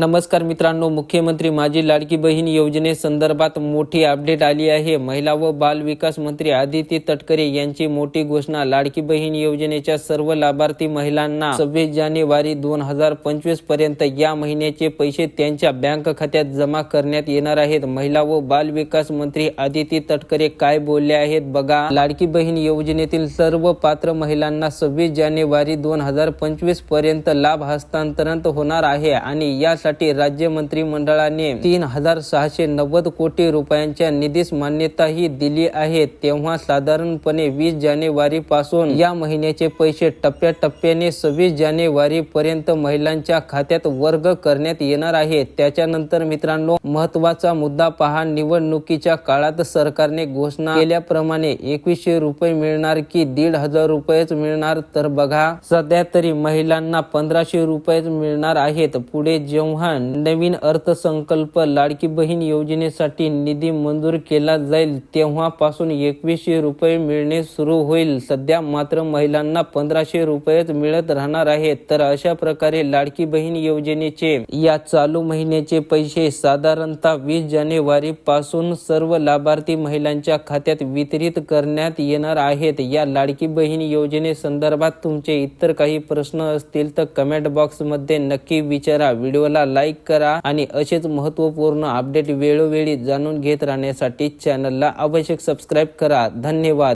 नमस्कार मित्रांनो मुख्यमंत्री माझी लाडकी बहीण योजनेसंदर्भात मोठी अपडेट आली आहे. महिला व बाल विकास मंत्री आदिती तटकरे यांची मोठी घोषणा लाडकी बहीण योजनेच्या सर्व लाभार्थी महिलांना सव्वीस जानेवारी दोन हजार पंचवीसपर्यंत या महिन्याचे पैसे त्यांच्या बँक खात्यात जमा करण्यात येणार आहेत. महिला व बाल विकास मंत्री आदिती तटकरे काय बोलले आहेत बघा. लाडकी बहीण योजनेतील सर्व पात्र महिलांना सव्वीस जानेवारी दोन हजार पंचवीसपर्यंत लाभ हस्तांतरण होणार आहे आणि यासाठी राज्य मंत्रिमंडळाने तीन हजार सहाशे नव्वद कोटी रुपयांच्या निधीस मान्यताही दिली आहे. तेव्हा साधारणपणे वीस जानेवारी पासून या महिन्याचे पैसे टप्प्याटप्प्याने सव्वीस जानेवारी पर्यंत महिलांच्या खात्यात वर्ग करण्यात येणार आहे. त्याच्यानंतर मित्रांनो महत्त्वाचा मुद्दा पहा. निवडणुकीच्या काळात सरकारने घोषणा केल्याप्रमाणे एकवीसशे रुपये मिळणार की दीड हजार रुपयेच मिळणार? तर बघा सध्या तरी महिलांना पंधराशे रुपयेच मिळणार आहेत. पुढे जेव्हा नवीन अर्थसंकल्प लाडकी बहीण योजनेसाठी निधी मंजूर केला जाईल. तेव्हापासून एकवीसशे रुपये मिळणे सुरू होईल. सध्या मात्र महिलांना पंधराशे रुपयेच मिळत राहणार आहेत. तर अशा प्रकारे लाडकी बहीण योजनेचे या चालू महिन्याचे पैसे साधारणतः वीस जानेवारी पासून सर्व लाभार्थी महिलांच्या खात्यात वितरित करण्यात येणार आहेत. या लाडकी बहीण योजनेसंदर्भात तुमचे इतर काही प्रश्न असतील तर कमेंट बॉक्समध्ये नक्की विचारा. व्हिडिओला लाईक करा आणि असेच महत्त्वपूर्ण अपडेट वेळोवेळी जाणून घेत राहण्यासाठी चॅनलला आवश्यक सबस्क्राईब करा. धन्यवाद.